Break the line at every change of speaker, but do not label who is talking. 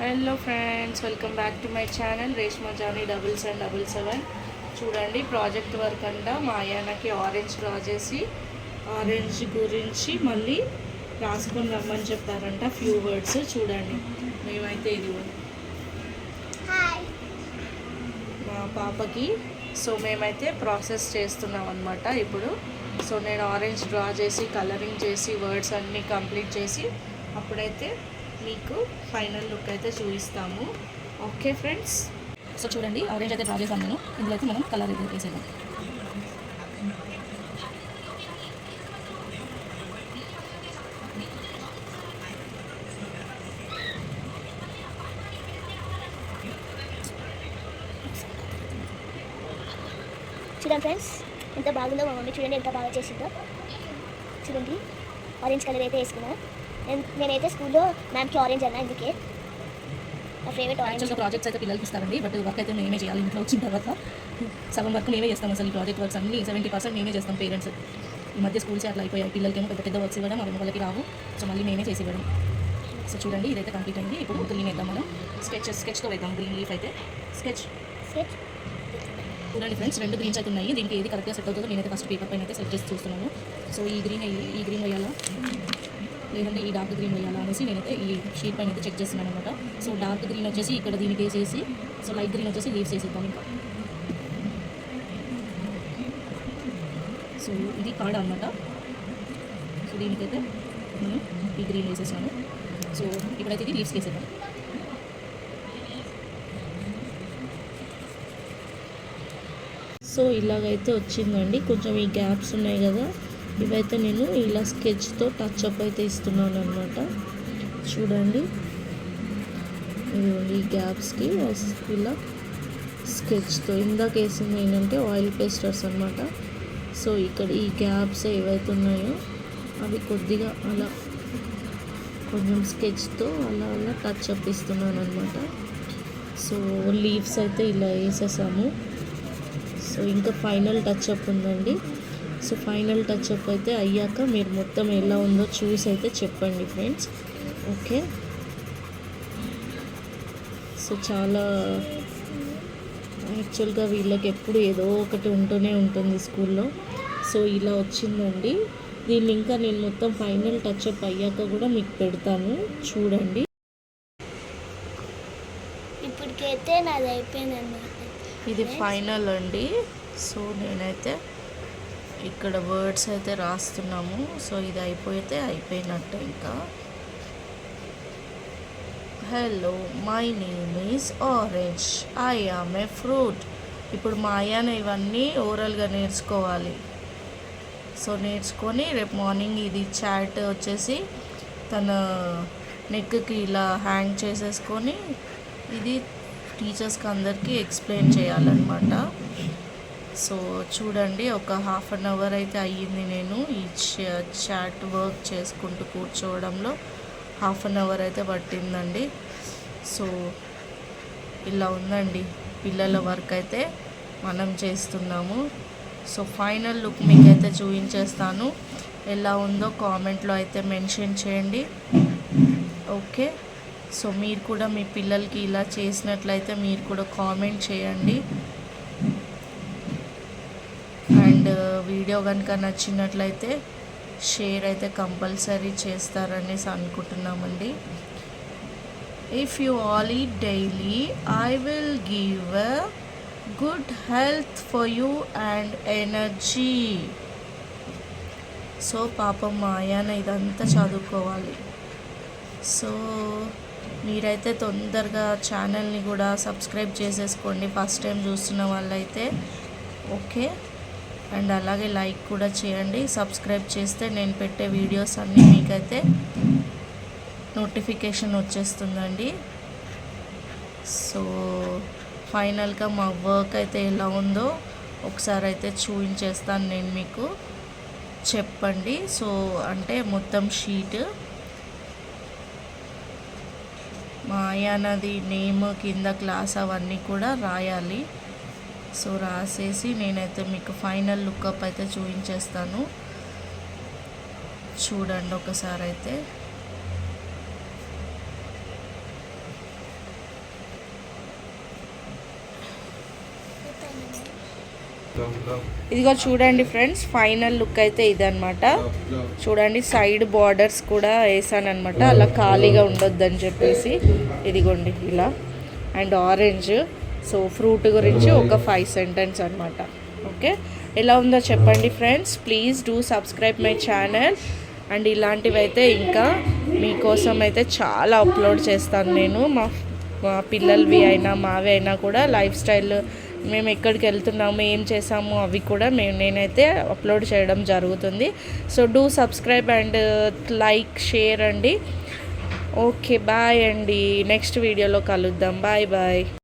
Hello friends welcome back to my channel Reshma Jani double seven double seven చూడండి project work అంట మా అయ్యానకి orange draw చేసి orange గురించి మళ్ళీ రాసుకొని రమ్మని చెప్పారంట ఫ్యూ వర్డ్స్ చూడండి. మేమైతే ఇది మా పాపకి సో మేమైతే ప్రాసెస్ చేస్తున్నాం అనమాట ఇప్పుడు. సో నేను ఆరెంజ్ డ్రా చేసి కలరింగ్ చేసి వర్డ్స్ అన్నీ కంప్లీట్ చేసి అప్పుడైతే మీకు ఫైనల్ లుక్ అయితే చూపిస్తాము. Okay friends?
సో చూడండి ఆరెంజ్ అయితే డ్రా చేశాను నేను. ఇందులో అయితే మనం కలర్ అయితే వేసేద్దాం.
చూడండి ఫ్రెండ్స్ ఎంత బాగుందో మా మమ్మీ చూడండి ఎంత బాగా చేసిందో. చూడండి ఆరెంజ్ కలర్ అయితే వేసుకున్నా. నేను నేనైతే స్కూల్లో మ్యామ్కి ఆరెంజ్ అన్నా అందుకే. నా ఫేవరెట్ ఆరెంజ్
యాక్చువల్గా ప్రాజెక్ట్స్ అయితే పిల్లలకి ఇస్తారండి బట్ వర్క్ అయితే మేమే చేయాలి ఇంట్లో వచ్చిన తర్వాత. సగం వర్క్ మేమే చేస్తాం అసలు ఈ ప్రాజెక్ట్ వర్క్స్ అన్ని సెవెంటీ పర్సెంట్ మేమే చేస్తాం పేరెంట్స్ ఈ మధ్య స్కూల్స్ అట్లా అయిపోయాయి పిల్లలకేమో పెద్ద పెద్ద వర్క్స్ ఇవ్వడం అవి వాళ్ళకి రావు సో మళ్ళీ మేమే చేసి ఇవ్వడం. సో చూడండి ఇదైతే కంప్లీట్ అయింది. ఇప్పుడు గ్రీన్ వేద్దాం మనం. స్కెచ్ స్కెచ్తో వేద్దాం గ్రీన్ లీఫ్ అయితే. స్కెచ్
స్కెచ్
చూడండి ఫ్రెండ్స్ రెండు గ్రీన్స్ అయితే ఉన్నాయి. దీనికి ఏది కరెక్ట్గా సెట్ అవుతుందో నేనైతే ఫస్ట్ పేపర్ పైన అయితే సెట్ చేసి చూస్తున్నాను. సో ఈ గ్రీన్ ఈ గ్రీన్ వేయాలా? లేదంటే ఈ డార్క్ గ్రీన్ వేయాలా అనేసి నేనైతే ఈ షీట్ పైన అయితే చెక్ చేస్తున్నాను అనమాట సో డార్క్ గ్రీన్ వచ్చేసి ఇక్కడ దీనికి వేసేసి సో లైట్ గ్రీన్ వచ్చేసి లీవ్స్ వేసేద్దాం ఇంకా. సో ఇది కార్డ్ అనమాట సో దీనికైతే నేను ఈ గ్రీన్ వేసేసాను. సో ఇప్పుడైతే ఇది లీవ్స్ వేసేద్దాం.
సో ఇలాగైతే వచ్చిందండి. కొంచెం ఈ గ్యాప్స్ ఉన్నాయి కదా. ఇవైతే నేను ఇలా స్కెచ్తో టచ్అప్ అయితే ఇస్తున్నాను అనమాట చూడండి. ఇదిగోండి ఈ గ్యాప్స్కి ఇలా స్కెచ్తో ఇందాక వేసింది ఏంటంటే ఆయిల్ పేస్టర్స్ అనమాట సో ఇక్కడ ఈ గ్యాప్స్ ఏవైతే ఉన్నాయో అవి కొద్దిగా అలా కొంచెం స్కెచ్తో అలా అలా టచ్ అప్ ఇస్తున్నాను అనమాట సో లీవ్స్ అయితే ఇలా వేసేసాము. సో ఇంకా ఫైనల్ టచ్ అప్ ఉందండి. సో ఫైనల్ టచ్ అప్ అయితే అయ్యాక మీరు మొత్తం ఎలా ఉందో చూసి అయితే చెప్పండి ఫ్రెండ్స్. ఓకే. సో చాలా యాక్చువల్గా వీళ్ళకి ఎప్పుడు ఏదో ఒకటి ఉంటూనే ఉంటుంది స్కూల్లో. సో ఇలా వచ్చిందండి. దీన్ని ఇంకా నేను మొత్తం ఫైనల్ టచ్ అప్ అయ్యాక కూడా మీకు పెడతాను. చూడండి.
ఇప్పటికైతే నాది అయిపోయింది
ఇది ఫైనల్ అండి. సో నేనైతే ఇక్కడ వర్డ్స్ అయితే రాస్తున్నాము. సో ఇది అయిపోతే అయిపోయినట్టే ఇంకా. Hello my name is orange I am a fruit ఇప్పుడు మా అయ్యాన ఇవన్నీ ఓరల్గా నేర్చుకోవాలి. సో నేర్చుకొని రేపు మార్నింగ్ ఇది చాట్ వచ్చేసి తన నెక్కి ఇలా హ్యాంగ్ చేసేసుకొని ఇది టీచర్స్కి అందరికీ ఎక్స్ప్లెయిన్ చేయాలన్నమాట. సో చూడండి ఒక హాఫ్ అన్ అవర్ అయితే అయ్యింది నేను ఈ చాట్ వర్క్ చేసుకుంటూ కూర్చోవడంలో. హాఫ్ అన్ అవర్ అయితే పట్టిందండి. సో ఇలా ఉందండి. పిల్లల వర్క్ అయితే మనం చేస్తున్నాము. సో ఫైనల్ లుక్ మీకైతే చూపించేస్తాను. ఎలా ఉందో కామెంట్లో అయితే మెన్షన్ చేయండి. ఓకే? సో మీరు కూడా మీ పిల్లలకి ఇలా చేసినట్లయితే మీరు కూడా కామెంట్ చేయండి. అండ్ వీడియో కనుక నచ్చినట్లయితే షేర్ అయితే కంపల్సరీ చేస్తారనేసి అనుకుంటున్నామండి. If you all eat daily I will give a good health for you and energy so పాపం మా ఇదంతా చదువుకోవాలి. సో మీరైతే తొందరగా ఛానల్ని కూడా సబ్స్క్రైబ్ చేసేసుకోండి. ఫస్ట్ టైం చూస్తున్న వాళ్ళైతే ఓకే అండ్ అలాగే లైక్ కూడా చేయండి. సబ్స్క్రైబ్ చేస్తే నేను పెట్టే వీడియోస్ అన్నీ మీకైతే నోటిఫికేషన్ వచ్చేస్తుందండి. సో ఫైనల్గా మా వర్క్ అయితే ఎలా ఉందో ఒకసారి అయితే చూపించేస్తాను నేను మీకు. చెప్పండి. సో అంటే మొత్తం షీట్. మా అన్నది నేమ్ కింద క్లాస్ అవన్నీ కూడా రాయాలి. సో రాసేసి నేనైతే మీకు ఫైనల్ లుక్అప్ అయితే చూపించేస్తాను. చూడండి ఒకసారి అయితే. ఇదిగో చూడండి ఫ్రెండ్స్ ఫైనల్ లుక్ అయితే ఇదనమాట చూడండి సైడ్ బార్డర్స్ కూడా వేసానమాట అలా ఖాళీగా ఉండొద్దని చెప్పేసి. ఇదిగోండి ఇలా. And orange. సో ఫ్రూట్ గురించి ఒక ఫైవ్ సెంటెన్స్ అనమాట ఓకే ఎలా ఉందో చెప్పండి friends please do subscribe my channel and ఇలాంటివి అయితే ఇంకా మీకోసం అయితే చాలా అప్లోడ్ చేస్తాను నేను. మా మా పిల్లలవి అయినా మావి అయినా కూడా లైఫ్ స్టైల్ మేము ఎక్కడికి వెళ్తున్నాము ఏం చేసాము అవి కూడా మేము నేనైతే అప్లోడ్ చేయడం జరుగుతుంది. So do subscribe and like share అండి. ఓకే బాయ్ అండి. నెక్స్ట్ వీడియోలో కలుద్దాం. Bye bye